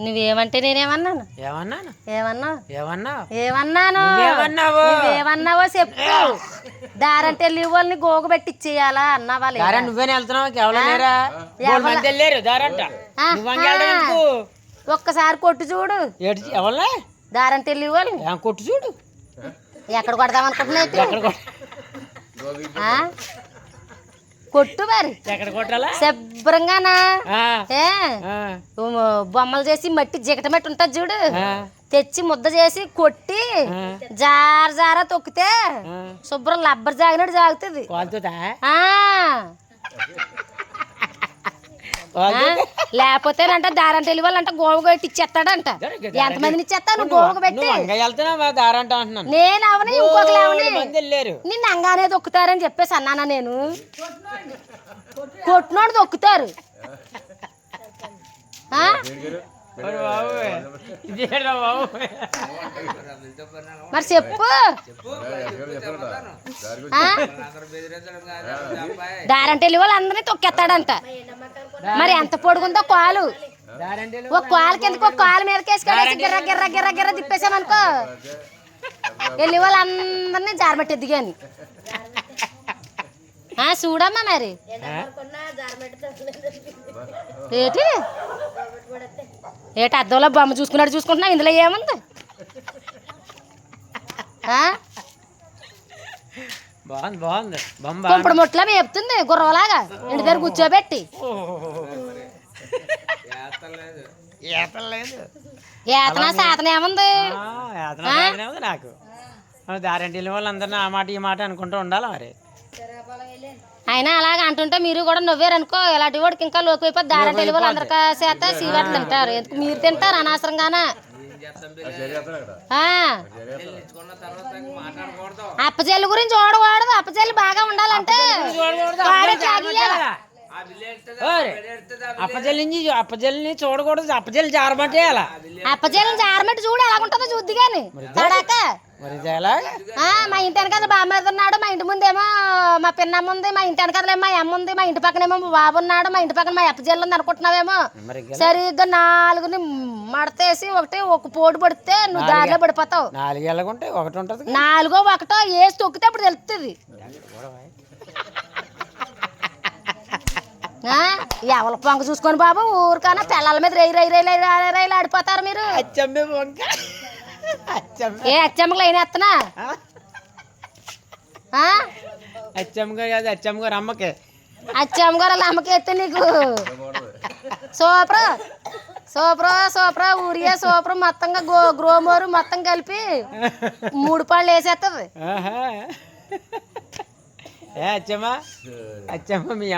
నువ్వేమంటే నేనేమన్నాను? ఏమన్నాను? ఏమన్నావు? ఏమన్నావు? ఏమన్నాను? నువ్వేమన్నావు? నువ్వేమన్నావో చెప్పు. దారంటే వాళ్ళని గోగు పెట్టి ఇచ్చేయాలా అన్నావా లేదా? నువ్వేనే వెళ్తున్నావు? కేవలం లేరా? దారంట. ఒక్కసారి కొట్టు చూడు. దారంటే ఏం కొట్టు చూడు? ఎక్కడ కొడదాం అనుకుంటున్నావు ఎక్కడ కొట్- ఆ? కొట్టు మరి. ఎక్కడ కొట్టాలా? శుభ్రంగానా? ఏ? బొమ్మలు చేసి మట్టి జిగట మట్టి ఉంటుంది చూడు. తెచ్చి ముద్ద చేసి కొట్టి. జార జార తొక్కితే. శుభ్రం లబ్బర్ జాగినట్టు జాగుతుంది. ఆ? లేకపోతేనంట వెళ్ళి వాళ్ళంట గోవ పెట్టి ఇచ్చేస్తాడంట. ఎంతమందిని ఇచ్చేస్తాను గోవ పెట్టి. నువ్వు అంగ వెళ్తున్నావా దారంట అంటున్నాను. నేను అవని నిన్ను అంగానే దొక్కుతారని చెప్పేసి అన్నానా నేను? కొట్టినోడు దొక్కుతారు. ఆ? మరి చెప్పు? దారంటే వాళ్ళు అందరినీ తొక్కేస్తాడంట. మరి ఎంత పొడుగుందో కాలు. ఓ ఒక కాలు కిందకి ఒక కాలు మీద గిర్ర గిర్ర గిర్ర గిర్ర తిప్పేసామనుకో. వెళ్ళి వాళ్ళందరినీ జారబెట్టిద్ది కానీ ఆ చూడమ్మా మరి. ఏటి? ఏటి అద్దంలో బొమ్మ చూసుకున్నాడు చూసుకుంటున్నా ఇందులో ఏముంది? ఆ? బాగుంది బాగుంది. కుంపుడు ముట్ల మేపుతుంది గుర్రలాగా ఇంటి దగ్గర కూర్చోబెట్టి. ఏతనా శాతన ఏముంది? నాకు? దారంటి వెళ్ళిన వాళ్ళందరినీ ఆ మాట ఈ మాట అనుకుంటూ ఉండాలి మరి? అయినా అలాగ అంటుంటే మీరు కూడా నవ్వారనుకో ఇలాంటి వాడికి ఇంకా లోకి అయిపోయి దారంటే వెళ్ళి వాళ్ళు అందరికీ చేత సీవట్లు తింటారు. ఎందుకు మీరు తింటారు అనవసరంగానే. అప్పచెల్లి గురించి చూడకూడదు. అప్పచెల్లి బాగా ఉండాలంటే అప్పజల్లిని అప్పజల్లిని చూడకూడదు అప్పజల్లి జారబట్టే అలా అప్పచెల్లిని జారమట్టి చూడు ఎలా ఉంటుందో చూద్ది కానీ తడాక. మరి మా ఇంటి వెనకాల బామ్మ ఉన్నాడు మా ఇంటి ముందేమో మా పిన్నమ్మ ఉంది మా ఇంటి వెనకాల మా అమ్మ ఉంది మా ఇంటి పక్కనేమో మా బాబు ఉన్నాడు మా ఇంటి పక్కన మా అప్పచెల్లి ఉంది అనుకుంటున్నావేమో. సరిగ్గా నాలుగుని మడతేసి ఒకటి ఒక పోటు పడితే నువ్వు దారిలో పడిపోతావు. నాలుగు ఒకటి ఉంటుంది నాలుగో ఒకటో వేసి తొక్కితే అప్పుడు తెలుస్తుంది ఎవరి పొంగ చూసుకొని బాబు ఊరికన్నా పిల్లల మీద రై రై రై రై రైలు ఆడిపోతారు మీరు. ఏ అచ్చమ్మకి లైన్ ఎత్తనా ఆ? అచ్చమ్మ కాదు అచ్చమ్మ గారు అమ్మకి. అచ్చమ్మ గారు అలా అమ్మకి ఎత్తే నీకు super. Super super. Urea super. మొత్తంగా గో గ్రోమోరు మొత్తం కలిపి మూడు పళ్ళు వేసేస్తుంది అచ్చమ్మ. అచ్చమ్మ మీ